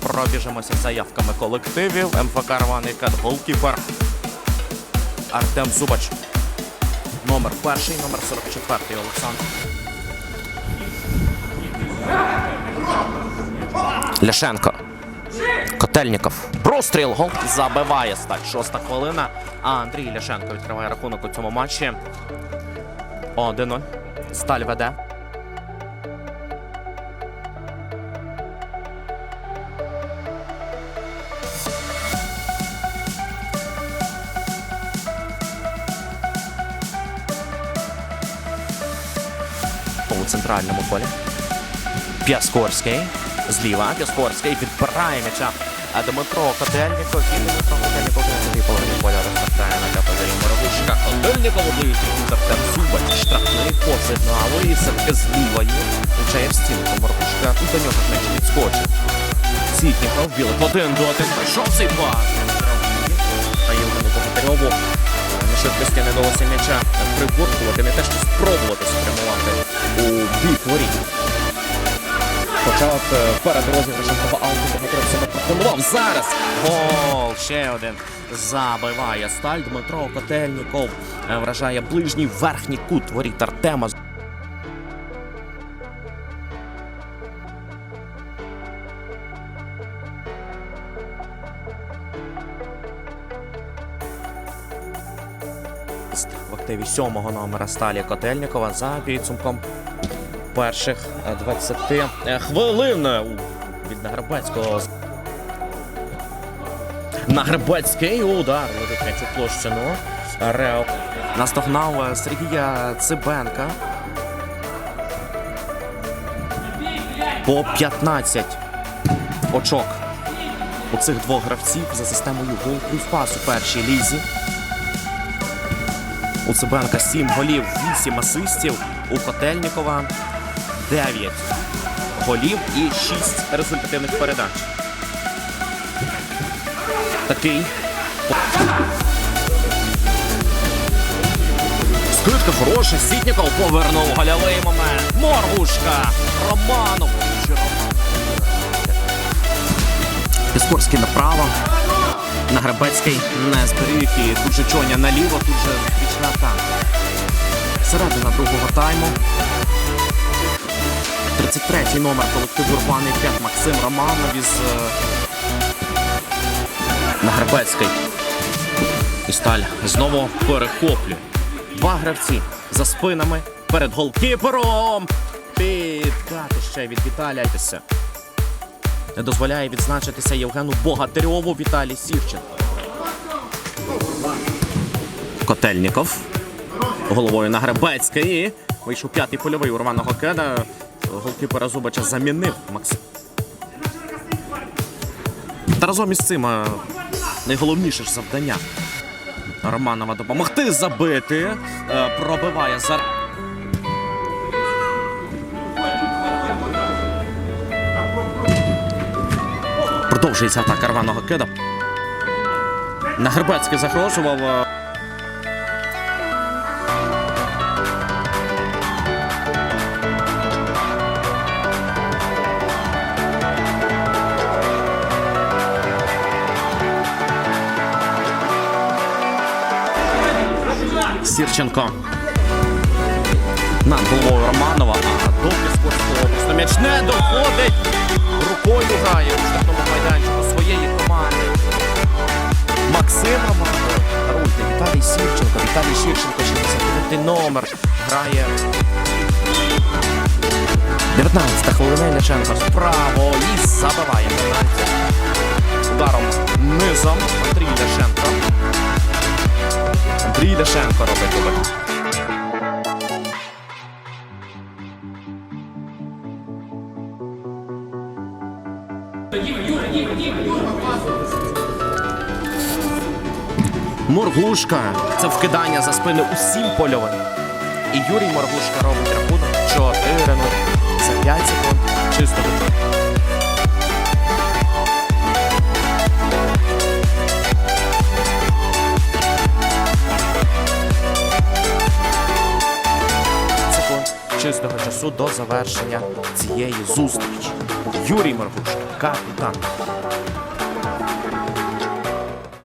пробіжимося заявками колективів. МФК Рваний Кат, голкіпер Артем Зубач. Номер перший, номер 44 Олександр. Ляшенко. Котельніков. Простріл. Гол. Забиває сталь. Шоста хвилина. А Андрій Ляшенко відкриває рахунок у цьому матчі. 1-0. Сталь веде. Центральному полі. П'яскорський. Зліва. П'яскорський відбирає м'яча. А Дмитро Котельніков і Дмитро Котельніков на другій половині поля розпортає на капозарі Моровичка. Котельніков облиють тут Артем Зубач. Штрафний посид на Алої. Все-таки з лівої. Влучає в стінку Моровичка. І до нього м'яч відскочить. Сітніков білий. Один до один. Прийшов цей пас. А Євгену Богатирьову на швидкості не вдалося м'яча приборкувати, не те, що спробувати у бік воріт. Хоча е, перед розіграшем ауту Богатиров себе пропонував. Зараз гол! Ще один забиває сталь. Дмитро Котельніков е, вражає ближній верхній кут воріт Артема. в активі сьомого номера Сталі Котельнікова за підсумком перших е, 20 е, хвилин у- від Нагребецького. Нагребецький удар летить м'яч у площину. Рео наздогнав е, Сергія Цибенка. По 15 очок у цих двох гравців за системою гол плюс пас у першій лізі. У Цибенка 7 голів, 8 асистів. У Котельнікова 9 голів і 6 результативних передач. Такий. Скидка хороша, Сітніков повернув гольовий момент. Моргушка! Романов! Піскорський направо. Нагребецький не зберіг і тут же Чоня наліво, тут же бічна атака. Середина другого тайму. 33-й номер колективу Урбаний 5 Максим Романов із е, Нагребецький. І сталь знову перехоплює. Два гравці за спинами перед голкіпером. Підкати ще від Віталія Не дозволяє відзначитися Євгену Богатирьову Віталій Сівченко. Котельніков. Головою на Гребецька і вийшов п'ятий польовий урваного кеда. Голкіпера Зубача замінив Максим. Та разом із цим е, найголовніше ж завдання Романова допомогти забити. Е, Пробиває за. Продовжується атака рваного кида. Нагребецький загрожував. Сірченко. Над головою Романова, а до Піскорського просто м'яч не доходить. Рукою грає у штрафному майданчику своєї команди. Максим Романов. Даруйте, Віталій Сірченко. Віталій Сірченко, 69 номер. Грає. 19 хвилина Іляченко справа і забиває. Ударом низом Андрій Ляшенко. Андрій Ляшенко робить дубль. Моргушка. Це вкидання за спини усім польовим. І Юрій Моргушка робить рахунок 4 0 за 5 секунд. Чисто чистого часу до завершення цієї зустрічі. Юрій Маргуш, капітан